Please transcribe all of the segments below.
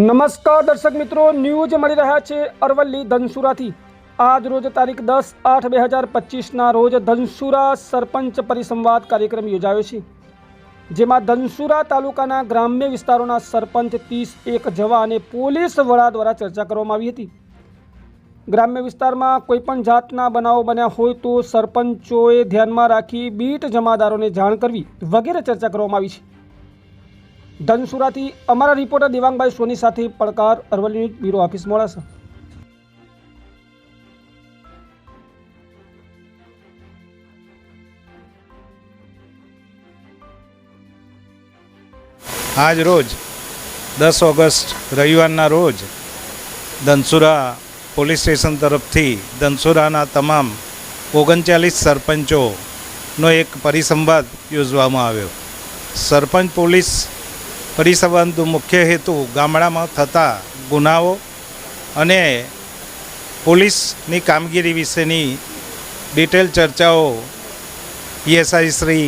નમસ્કાર દર્શક મિત્રો, ન્યૂઝ મળી રહ્યા છે અરવલ્લી ધનસુરાથી. આજ રોજ તારીખ દસ આઠ બે હજાર પચીસના રોજ ધનસુરા સરપંચ પરિસંવાદ કાર્યક્રમ યોજાયો છે, જેમાં ધનસુરા તાલુકાના ગ્રામ્ય વિસ્તારોના સરપંચ ત્રીસ એક જવા અને પોલીસ વડા દ્વારા ચર્ચા કરવામાં આવી હતી. ગ્રામ્ય વિસ્તારમાં કોઈપણ જાતના બનાવો બન્યા હોય તો સરપંચોએ ધ્યાનમાં રાખી બીટ જમાદારોને જાણ કરવી વગેરે ચર્ચા કરવામાં આવી છે. ધનસુરાથી અમારા રિપોર્ટર દેવાંગભાઈ સોની સાથે પડકાર Aravalli news bureau office Modasa. આજ રોજ, દસ ઓગસ્ટ, રવિવારના રોજ, ધનસુરા પોલીસ સ્ટેશન તરફથી ધનસુરાના તમામ ઓગણચાલીસ સરપંચોનો એક પરિસંવાદ યોજવામાં આવ્યો. સરપંચ પોલીસ પરિસંવાદનો મુખ્ય હેતુ ગામડામાં થતા ગુનાઓ અને પોલીસની કામગીરી વિશેની ડિટેલ ચર્ચાઓ પીએસઆઈ શ્રી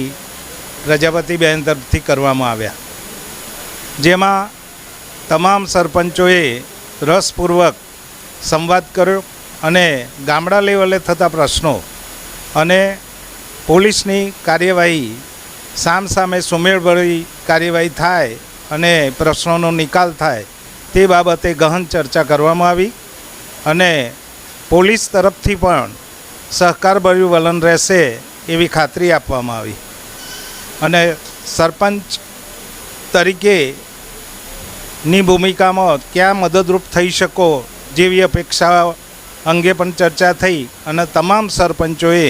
પ્રજાપતિબેન તરફથી કરવામાં આવ્યા. જેમાં તમામ સરપંચોએ રસપૂર્વક સંવાદ કર્યો અને ગામડા લેવલે થતા પ્રશ્નો અને પોલીસની કાર્યવાહી સામસામે સુમેળભરી કાર્યવાહી થાય અને પ્રશ્નોનો નિકાલ થાય તે બાબતે ગહન ચર્ચા કરવામાં આવી અને પોલીસ તરફથી પણ સહકારભર્યું વલણ રહેશે એવી ખાતરી આપવામાં આવી. અને સરપંચ તરીકે ની ભૂમિકામાં ક્યાં મદદરૂપ થઈ શકો જેવી અપેક્ષા અંગે પણ ચર્ચા થઈ અને તમામ સરપંચોએ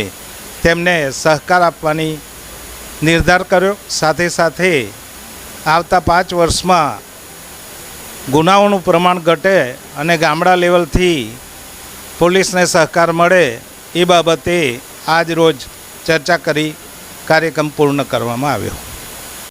તેમને સહકાર આપવાની નિર્ધાર કર્યો. સાથે સાથે આવતા પાંચ વર્ષમાં ગુનાઓનું પ્રમાણ ઘટે અને ગામડા લેવલથી પોલીસને સહકાર મળે, એ બાબતે આજ રોજ ચર્ચા કરી, કાર્યક્રમ પૂર્ણ કરવામાં આવ્યો.